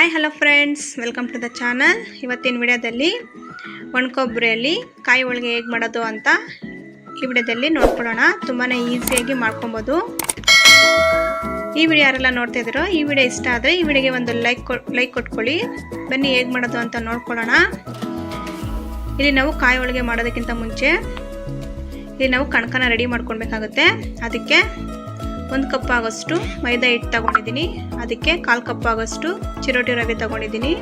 Hi hello friends welcome to the channel ಇವತ್ತಿನ ವಿಡಿಯೋದಲ್ಲಿ ಒಣಕೊಬ್ಬರಿಯಲ್ಲಿ ಕಾಯಿ ಹೋಳಿಗೆ ಹೇಗೆ ಮಾಡೋದು ಅಂತ ಈ ವಿಡಿಯೋದಲ್ಲಿ ನೋಡ್ಕೊಳ್ಳೋಣ. ತುಂಬಾ ಈಸಿಯಾಗಿ ಮಾಡ್ಕೊಬೋದು. ಈ ವಿಡಿಯೋ ಯಾರೆಲ್ಲ ನೋಡ್ತಾ ಈ ವಿಡಿಯೋ ಇಷ್ಟ ಆದರೆ ಈ ವಿಡಿಯೋಗೆ ಒಂದು ಲೈಕ್ ಕೊ ಲೈಕ್ ಕೊಟ್ಕೊಳ್ಳಿ. ಬನ್ನಿ ಹೇಗೆ ಮಾಡೋದು ಅಂತ ನೋಡ್ಕೊಳ್ಳೋಣ. ಇಲ್ಲಿ ನಾವು ಕಾಯಿ ಹೋಳಿಗೆ ಮಾಡೋದಕ್ಕಿಂತ ಮುಂಚೆ, ಇಲ್ಲಿ ನಾವು ಕಣಕನ ರೆಡಿ ಮಾಡ್ಕೊಳ್ಬೇಕಾಗುತ್ತೆ. ಅದಕ್ಕೆ ಒಂದು ಕಪ್ ಆಗೋಷ್ಟು ಮೈದಾ ಹಿಟ್ಟು ತಗೊಂಡಿದ್ದೀನಿ. ಅದಕ್ಕೆ ಕಾಲು ಕಪ್ ಆಗೋಷ್ಟು ಚಿರೋಟಿ ರವೆ ತಗೊಂಡಿದ್ದೀನಿ.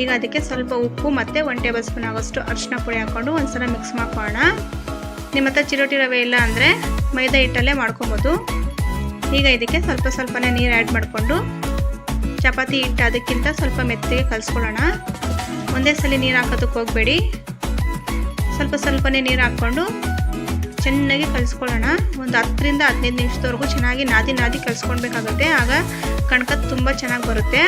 ಈಗ ಅದಕ್ಕೆ ಸ್ವಲ್ಪ ಉಪ್ಪು ಮತ್ತು ಒನ್ ಟೇಬಲ್ ಸ್ಪೂನ್ ಆಗೋಷ್ಟು ಅರಿಶಿನ ಪುಡಿ ಹಾಕ್ಕೊಂಡು ಒಂದ್ಸಲ ಮಿಕ್ಸ್ ಮಾಡ್ಕೊಳ್ಳೋಣ. ನಿಮ್ಮ ಹತ್ರ ಚಿರೋಟಿ ರವೆ ಇಲ್ಲ ಅಂದರೆ ಮೈದಾ ಹಿಟ್ಟಲ್ಲೇ ಮಾಡ್ಕೊಬೋದು. ಈಗ ಇದಕ್ಕೆ ಸ್ವಲ್ಪ ಸ್ವಲ್ಪನೇ ನೀರು ಆ್ಯಡ್ ಮಾಡಿಕೊಂಡು ಚಪಾತಿ ಹಿಟ್ಟು ಅದಕ್ಕಿಂತ ಸ್ವಲ್ಪ ಮೆತ್ತಿಗೆ ಕಲಿಸ್ಕೊಳ್ಳೋಣ. ಒಂದೇ ಸಲ ನೀರು ಹಾಕೋದಕ್ಕೆ ಹೋಗಬೇಡಿ. ಸ್ವಲ್ಪ ಸ್ವಲ್ಪನೇ ನೀರು ಹಾಕ್ಕೊಂಡು ಚೆನ್ನಾಗಿ ಕಲಿಸ್ಕೊಳ್ಳೋಣ. ಒಂದು ಹತ್ತರಿಂದ ಹದಿನೈದು ನಿಮಿಷದವರೆಗೂ ಚೆನ್ನಾಗಿ ನಾದಿ ನಾದಿ ಕಲಿಸ್ಕೊಳ್ಬೇಕಾಗುತ್ತೆ. ಆಗ ಕಣಕ ತುಂಬ ಚೆನ್ನಾಗಿ ಬರುತ್ತೆ.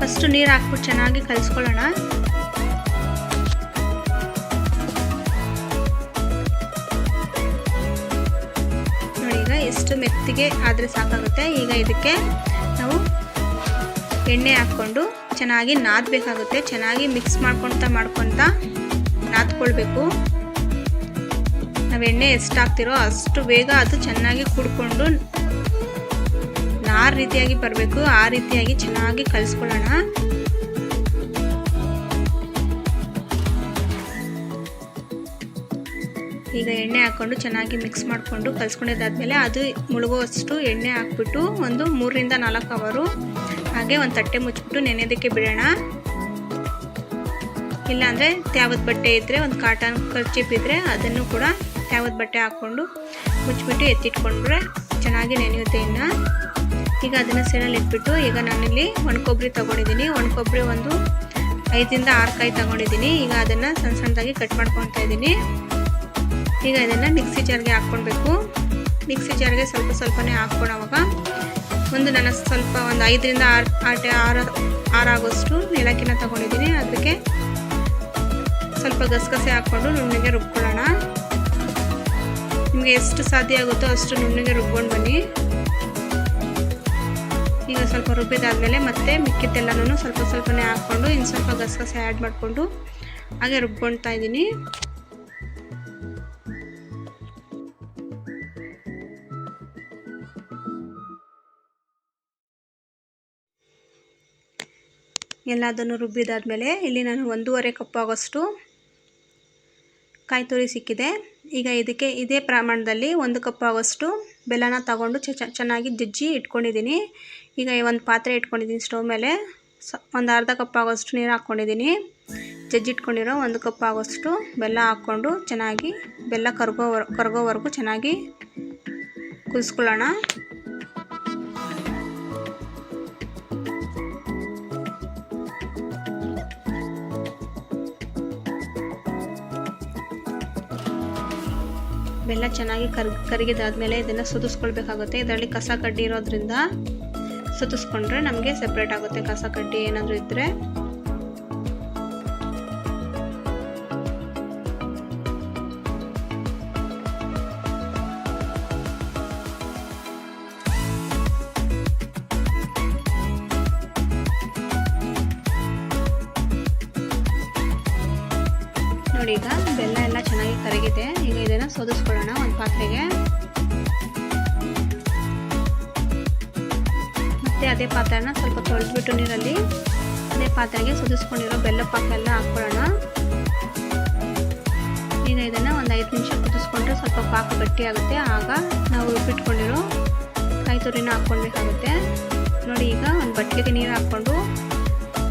ಫಸ್ಟು ನೀರು ಹಾಕ್ಬಿಟ್ಟು ಚೆನ್ನಾಗಿ ಕಲಿಸ್ಕೊಳ್ಳೋಣ. ಈಗ ಎಷ್ಟು ಮೆತ್ತಿಗೆ ಆದರೆ ಸಾಕಾಗುತ್ತೆ. ಈಗ ಇದಕ್ಕೆ ನಾವು ಎಣ್ಣೆ ಹಾಕ್ಕೊಂಡು ಚೆನ್ನಾಗಿ ನಾದಬೇಕಾಗುತ್ತೆ. ಚೆನ್ನಾಗಿ ಮಿಕ್ಸ್ ಮಾಡ್ಕೊತ ಮಾಡ್ಕೊತ ನಾದ್ಕೊಳ್ಬೇಕು. ನಾವು ಎಣ್ಣೆ ಎಷ್ಟು ಹಾಕ್ತಿರೋ ಅಷ್ಟು ಬೇಗ ಅದು ಚೆನ್ನಾಗಿ ಕುಡ್ಕೊಂಡು ನಾರು ರೀತಿಯಾಗಿ ಬರಬೇಕು, ಆ ರೀತಿಯಾಗಿ ಚೆನ್ನಾಗಿ ಕಲಿಸ್ಕೊಳ್ಳೋಣ. ಈಗ ಎಣ್ಣೆ ಹಾಕ್ಕೊಂಡು ಚೆನ್ನಾಗಿ ಮಿಕ್ಸ್ ಮಾಡಿಕೊಂಡು ಕಲಿಸ್ಕೊಂಡಿದ್ದಾದ್ಮೇಲೆ ಅದು ಮುಳುಗುವಷ್ಟು ಎಣ್ಣೆ ಹಾಕ್ಬಿಟ್ಟು ಒಂದು ಮೂರರಿಂದ ನಾಲ್ಕು ಅವರು ಹಾಗೆ ಒಂದು ತಟ್ಟೆ ಮುಚ್ಚಿಬಿಟ್ಟು ನೆನೆಯೋದಕ್ಕೆ ಬಿಡೋಣ. ಇಲ್ಲಾಂದರೆ ತ್ಯಾವದ ಬಟ್ಟೆ ಇದ್ದರೆ ಒಂದು ಕಾಟನ್ ಕರ್ಚಿಪ್ ಇದ್ದರೆ ಅದನ್ನು ಕೂಡ ತ್ಯಾವದ ಬಟ್ಟೆ ಹಾಕ್ಕೊಂಡು ಮುಚ್ಚಿಬಿಟ್ಟು ಎತ್ತಿಟ್ಕೊಂಡ್ರೆ ಚೆನ್ನಾಗಿ ನೆನೆಯುತ್ತೆ ಇನ್ನು. ಈಗ ಅದನ್ನು ಸೈಡಲ್ಲಿ ಇಟ್ಬಿಟ್ಟು ಈಗ ನಾನಿಲ್ಲಿ ಒಣಕೊಬ್ಬರಿ ತೊಗೊಂಡಿದ್ದೀನಿ. ಒಣಕೊಬ್ಬರಿ ಒಂದು ಐದರಿಂದ ಆರು ಕಾಯಿ ತೊಗೊಂಡಿದ್ದೀನಿ. ಈಗ ಅದನ್ನು ಸಣ್ಣ ಸಣ್ಣದಾಗಿ ಕಟ್ ಮಾಡ್ಕೊತಾ ಇದ್ದೀನಿ. ಈಗ ಇದನ್ನು ಮಿಕ್ಸಿ ಜಾರ್ಗೆ ಹಾಕ್ಕೊಳ್ಬೇಕು. ಮಿಕ್ಸಿ ಜಾರ್ಗೆ ಸ್ವಲ್ಪ ಸ್ವಲ್ಪನೇ ಹಾಕ್ಕೊಳವಾಗ ಒಂದು ನನ್ನ ಸ್ವಲ್ಪ ಒಂದು ಐದರಿಂದ ಆರು ಆಟ ಆರು, ಆರಾಗೋಷ್ಟು ಏಲಕ್ಕಿನ ತೊಗೊಂಡಿದ್ದೀನಿ. ಅದಕ್ಕೆ ಸ್ವಲ್ಪ ಗಸಗಸೆ ಹಾಕ್ಕೊಂಡು ನುಣ್ಣಗೆ ರುಬ್ಕೊಳ್ಳೋಣ. ನಿಮಗೆ ಎಷ್ಟು ಸಾಧ್ಯ ಆಗುತ್ತೋ ಅಷ್ಟು ನುಣ್ಣಗೆ ರುಬ್ಕೊಂಡು ಬನ್ನಿ. ಈಗ ಸ್ವಲ್ಪ ರುಬ್ಬಿದಾದಮೇಲೆ ಮತ್ತೆ ಮಿಕ್ಕಿದ್ದೆಲ್ಲನೂ ಸ್ವಲ್ಪ ಸ್ವಲ್ಪನೇ ಹಾಕ್ಕೊಂಡು ಇನ್ನು ಸ್ವಲ್ಪ ಗಸಗಸೆ ಆ್ಯಡ್ ಮಾಡಿಕೊಂಡು ಹಾಗೆ ರುಬ್ಕೊಳ್ತಾ ಇದ್ದೀನಿ. ಎಲ್ಲದನ್ನು ರುಬ್ಬಿದಾದಮೇಲೆ ಇಲ್ಲಿ ನಾನು ಒಂದೂವರೆ ಕಪ್ ಆಗೋಷ್ಟು ಕಾಯಿ ತುರಿ ಸಿಕ್ಕಿದೆ. ಈಗ ಇದಕ್ಕೆ ಇದೇ ಪ್ರಮಾಣದಲ್ಲಿ ಒಂದು ಕಪ್ ಆಗೋಷ್ಟು ಬೆಲ್ಲನ ತಗೊಂಡು ಚೆನ್ನಾಗಿ ಜಜ್ಜಿ ಇಟ್ಕೊಂಡಿದ್ದೀನಿ. ಈಗ ಒಂದು ಪಾತ್ರೆ ಇಟ್ಕೊಂಡಿದ್ದೀನಿ ಸ್ಟವ್ ಮೇಲೆ. ಸ, ಒಂದು ಅರ್ಧ ಕಪ್ ಆಗೋಷ್ಟು ನೀರು ಹಾಕ್ಕೊಂಡಿದ್ದೀನಿ. ಜಜ್ಜಿಟ್ಕೊಂಡಿರೋ ಒಂದು ಕಪ್ ಆಗೋಷ್ಟು ಬೆಲ್ಲ ಹಾಕ್ಕೊಂಡು ಚೆನ್ನಾಗಿ ಬೆಲ್ಲ ಕರ್ಗೋ ಕರ್ಗೋವರೆಗೂ ಚೆನ್ನಾಗಿ ಕುದಿಸ್ಕೊಳ್ಳೋಣ. ಬೆಲ್ಲ ಚೆನ್ನಾಗಿ ಕರ್, ಕರಗಿದಾದ್ಮೇಲೆ ಇದನ್ನು ಸುದಿಸ್ಕೊಳ್ಬೇಕಾಗುತ್ತೆ ಇದರಲ್ಲಿ ಕಸ ಕಡ್ಡಿ ಇರೋದ್ರಿಂದ ಸುತ್ತಿಸ್ಕೊಂಡ್ರೆ ನಮಗೆ ಸೆಪ್ರೇಟ್ ಆಗುತ್ತೆ ಕಸ ಕಡ್ಡಿ ಏನಾದರೂ ಇದ್ದರೆ ನೋಡಿ ಈಗ ಬೆಲ್ಲ ಎಲ್ಲ ಚೆನ್ನಾಗಿ ಕರಗಿದೆ. ಈಗ ಇದನ್ನು ಸೋದಿಸ್ಕೊಳ್ಳೋಣ ಒಂದು ಪಾತ್ರೆಗೆ. ಮತ್ತೆ ಅದೇ ಪಾತ್ರೆನ ಸ್ವಲ್ಪ ತೊಳೆದ್ಬಿಟ್ಟು ನೀರಲ್ಲಿ ಅದೇ ಪಾತ್ರೆಗೆ ಸೋದಿಸ್ಕೊಂಡಿರೋ ಬೆಲ್ಲ ಪಾಕ ಎಲ್ಲ ಹಾಕ್ಕೊಳ್ಳೋಣ. ಈಗ ಇದನ್ನು ಒಂದು ಐದು ನಿಮಿಷ ಕುದಿಸ್ಕೊಂಡ್ರೆ ಸ್ವಲ್ಪ ಪಾಕ ಗಟ್ಟಿಯಾಗುತ್ತೆ ಆಗ ನಾವು ಉಪ್ಪಿಟ್ಕೊಂಡಿರೋ ಕಾಯಿ ತುರಿನ ಹಾಕ್ಕೊಳ್ಬೇಕಾಗುತ್ತೆ. ನೋಡಿ ಈಗ ಒಂದು ಬಟ್ಟೆಗೆ ನೀರು ಹಾಕ್ಕೊಂಡು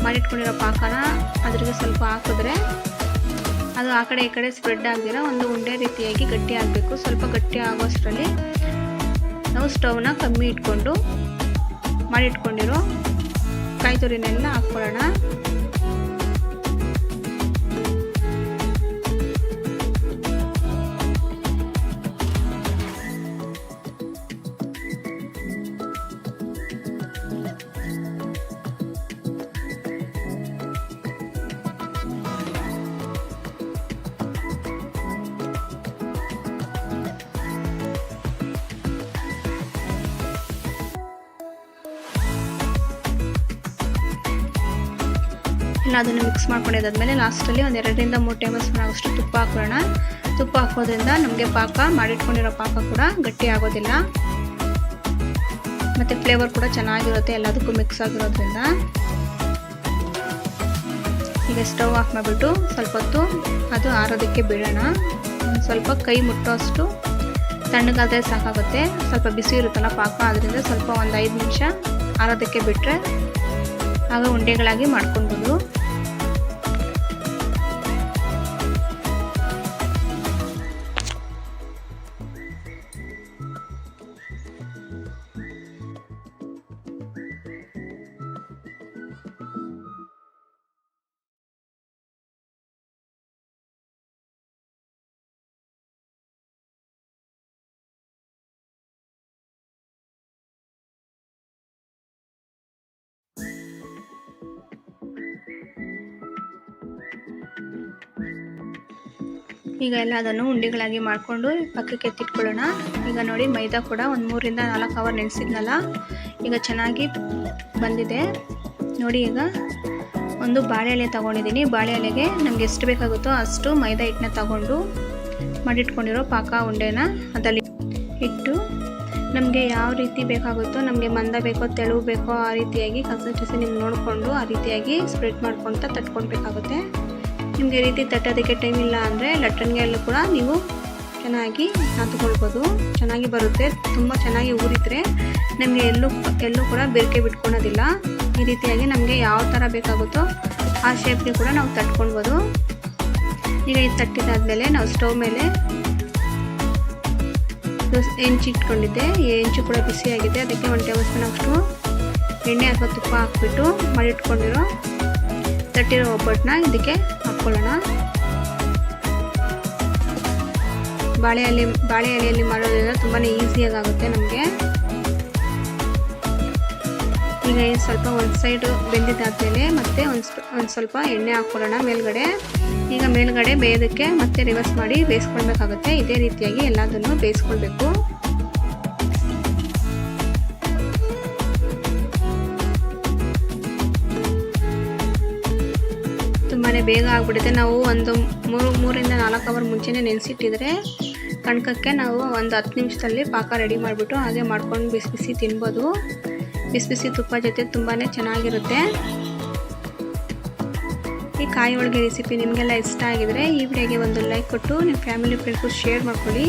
ಮಾಡಿಟ್ಕೊಂಡಿರೋ ಪಾಕನ ಅದ್ರಿಗೆ ಸ್ವಲ್ಪ ಹಾಕಿದ್ರೆ ಅದು ಆ ಕಡೆ ಈ ಕಡೆ ಸ್ಪ್ರೆಡ್ ಆಗದಿರ ಒಂದು ಉಂಡೆ ರೀತಿಯಾಗಿ ಗಟ್ಟಿ ಆಗಬೇಕು. ಸ್ವಲ್ಪ ಗಟ್ಟಿ ಆಗೋಷ್ಟರಲ್ಲಿ ನಾವು ಸ್ಟವ್ನ ಕಮ್ಮಿ ಇಟ್ಕೊಂಡು ಮಾಡಿಟ್ಕೊಂಡಿರೋ ಕಾಯಿ ತುರಿನೆಲ್ಲ ಹಾಕ್ಕೊಳ್ಳೋಣ. ಎಲ್ಲ ಅದನ್ನು ಮಿಕ್ಸ್ ಮಾಡ್ಕೊಂಡಿದ್ದಾದ್ಮೇಲೆ ಲಾಸ್ಟಲ್ಲಿ ಒಂದು ಎರಡರಿಂದ ಮೂರು ಟೇಬಲ್ ಸ್ಪೂನ್ ಆಗೋಷ್ಟು ತುಪ್ಪ ಹಾಕೋಣ ತುಪ್ಪ ಹಾಕೋದ್ರಿಂದ ನಮಗೆ ಪಾಕ ಮಾಡಿಟ್ಕೊಂಡಿರೋ ಪಾಕ ಕೂಡ ಗಟ್ಟಿ ಆಗೋದಿಲ್ಲ. ಮತ್ತು ಫ್ಲೇವರ್ ಕೂಡ ಚೆನ್ನಾಗಿರುತ್ತೆ ಎಲ್ಲದಕ್ಕೂ ಮಿಕ್ಸ್ ಆಗಿರೋದ್ರಿಂದ. ಈಗ ಸ್ಟವ್ ಆಫ್ ಮಾಡಿಬಿಟ್ಟು ಸ್ವಲ್ಪ ಹೊತ್ತು ಅದು ಆರೋದಕ್ಕೆ ಬಿಡೋಣ ಸ್ವಲ್ಪ ಕೈ ಮುಟ್ಟೋಷ್ಟು ತಣ್ಣಗಾದರೆ ಸಾಕಾಗುತ್ತೆ. ಸ್ವಲ್ಪ ಬಿಸಿ ಇರುತ್ತಲ್ಲ ಪಾಕ, ಅದರಿಂದ ಸ್ವಲ್ಪ ಒಂದು ಐದು ನಿಮಿಷ ಆರೋದಕ್ಕೆ ಬಿಟ್ಟರೆ ಆಗ ಉಂಡೆಗಳಾಗಿ ಮಾಡ್ಕೊಳ್ಬೋದು ಈಗ ಎಲ್ಲ ಅದನ್ನು ಉಂಡೆಗಳಾಗಿ ಮಾಡಿಕೊಂಡು ಪಕ್ಕಕ್ಕೆ ಎತ್ತಿಟ್ಕೊಳ್ಳೋಣ. ಈಗ ನೋಡಿ, ಮೈದಾ ಕೂಡ ಒಂದು ಮೂರಿಂದ ನಾಲ್ಕು ಅವರ್ ನೆನೆಸಿದ್ನಲ್ಲ? ಈಗ ಚೆನ್ನಾಗಿ ಬಂದಿದೆ. ನೋಡಿ ಈಗ ಒಂದು ಬಾಳೆ ಎಲೆ ತೊಗೊಂಡಿದ್ದೀನಿ. ಬಾಳೆ ಎಲೆಗೆ ನಮಗೆ ಎಷ್ಟು ಬೇಕಾಗುತ್ತೋ ಅಷ್ಟು ಮೈದಾ ಹಿಟ್ಟನ್ನ ತಗೊಂಡು ಮಾಡಿಟ್ಕೊಂಡಿರೋ ಪಾಕ ಉಂಡೆನ ಅದರಲ್ಲಿ ಇಟ್ಟು ನಮಗೆ ಯಾವ ರೀತಿ ಬೇಕಾಗುತ್ತೋ, ನಮಗೆ ಮಂದ ಬೇಕೋ, ತೆಳು ಬೇಕೋ ಆ ರೀತಿಯಾಗಿ ಕನ್ಸಿಸ್ಟೆನ್ಸಿ ನಿಮ್ಗೆ ನೋಡಿಕೊಂಡು ಆ ರೀತಿಯಾಗಿ ಸ್ಪ್ರೆಡ್ ಮಾಡ್ಕೊತ ತಟ್ಕೊಳ್ಬೇಕಾಗುತ್ತೆ ನಿಮಗೆ ರೀತಿ ತಟ್ಟೋದಕ್ಕೆ ಟೈಮ್ ಇಲ್ಲ ಅಂದರೆ ಲಟ್ಟಣಿಗೆಲ್ಲೂ ಕೂಡ ನೀವು ಚೆನ್ನಾಗಿ ನಾತುಕೊಳ್ಬೋದು. ಚೆನ್ನಾಗಿ ಬರುತ್ತೆ. ತುಂಬ ಚೆನ್ನಾಗಿ ಊರಿದ್ರೆ ನಮಗೆ ಎಲ್ಲೂ ಎಲ್ಲೂ ಕೂಡ ಬೆರಕೆ ಬಿಟ್ಕೊಳೋದಿಲ್ಲ. ಈ ರೀತಿಯಾಗಿ ನಮಗೆ ಯಾವ ಥರ ಬೇಕಾಗುತ್ತೋ ಆ ಶೇಪ್ಗೆ ಕೂಡ ನಾವು ತಟ್ಕೊಳ್ಬೋದು. ಈಗ ಇದು ತಟ್ಟಿದಾದ್ಮೇಲೆ ನಾವು ಸ್ಟವ್ ಮೇಲೆ ಹೆಂಚು ಇಟ್ಕೊಂಡಿದ್ದೆ. ಈ ಹೆಂಚು ಕೂಡ ಬಿಸಿಯಾಗಿದೆ ಅದಕ್ಕೆ ಒಂದು ಟೇಬಲ್ ಸ್ಪೂನ್ ಅಷ್ಟು ಎಣ್ಣೆ ಅಥವಾ ತುಪ್ಪ ಹಾಕ್ಬಿಟ್ಟು ಮಾಡಿಟ್ಕೊಂಡಿರೋ ತಟ್ಟಿರೋ ಒಬ್ಬಟ್ಟನ್ನ ಇದಕ್ಕೆ ಹಾಕ್ಕೊಳ್ಳೋಣ ಬಾಳೆ ಎಲೆ ಬಾಳೆ ಎಲೆಯಲ್ಲಿ ಮಾಡೋದ್ರಿಂದ ತುಂಬಾ ಈಸಿಯಾಗಿ ಆಗುತ್ತೆ ನಮಗೆ. ಈಗ ಸ್ವಲ್ಪ ಒಂದು ಸೈಡು ಬೆಂದಿದ್ದಾದ್ಮೇಲೆ ಮತ್ತೆ ಒಂದು ಒಂದು ಸ್ವಲ್ಪ ಎಣ್ಣೆ ಹಾಕ್ಕೊಳ್ಳೋಣ ಮೇಲ್ಗಡೆ. ಈಗ ಮೇಲ್ಗಡೆ ಬೇಯೋದಕ್ಕೆ ಮತ್ತೆ ರಿವರ್ಸ್ ಮಾಡಿ ಬೇಯಿಸ್ಕೊಳ್ಬೇಕಾಗುತ್ತೆ. ಇದೇ ರೀತಿಯಾಗಿ ಎಲ್ಲದನ್ನು ಬೇಯಿಸ್ಕೊಳ್ಬೇಕು. ಬೇಗ ಆಗಿಬಿಡುತ್ತೆ. ನಾವು ಒಂದು ಮೂರು, ಮೂರಿಂದ ನಾಲ್ಕು ಅವರ್ ಮುಂಚೆನೇ ನೆನೆಸಿಟ್ಟಿದ್ರೆ ಕಣಕಕ್ಕೆ ನಾವು ಒಂದು ಹತ್ತು ನಿಮಿಷದಲ್ಲಿ ಪಾಕ ರೆಡಿ ಮಾಡಿಬಿಟ್ಟು ಹಾಗೆ ಮಾಡ್ಕೊಂಡು ಬಿಸಿ ಬಿಸಿ ತಿನ್ಬೋದು. ಬಿಸಿ ಬಿಸಿ ತುಪ್ಪ ಜೊತೆ ತುಂಬಾ ಚೆನ್ನಾಗಿರುತ್ತೆ. ಈ ಕಾಯಿ ಹೋಳಿಗೆ ರೆಸಿಪಿ ನಿಮಗೆಲ್ಲ ಇಷ್ಟ ಆಗಿದರೆ ಈ ವಿಡಿಯೋಗೆ ಒಂದು ಲೈಕ್ ಕೊಟ್ಟು ನಿಮ್ಮ ಫ್ಯಾಮಿಲಿ ಫ್ರೆಂಡ್ಸು ಶೇರ್ ಮಾಡ್ಕೊಳ್ಳಿ.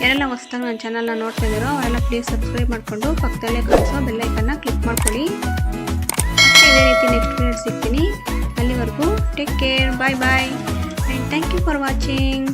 ಯಾರೆಲ್ಲ ಹೊಸ್ದಾಗ ನನ್ನ ಚಾನಲ್ನ ನೋಡ್ತಾ ಇದ್ದೀರೋ ಅವರೆಲ್ಲ ಪ್ಲೀಸ್ ಸಬ್ಸ್ಕ್ರೈಬ್ ಮಾಡಿಕೊಂಡು ಪಕ್ಕದಲ್ಲೇ ಕಳಿಸೋ ಬೆಲ್ಲೈಕನ್ನ ಕ್ಲಿಕ್ ಮಾಡ್ಕೊಳ್ಳಿ. ಮತ್ತೆ ಇದೇ ರೀತಿ ನೆಕ್ಸ್ಟ್ ವೀಡಿಯೋ ಸಿಗ್ತೀನಿ. అల్లి వరకు take care bye bye and thank you for watching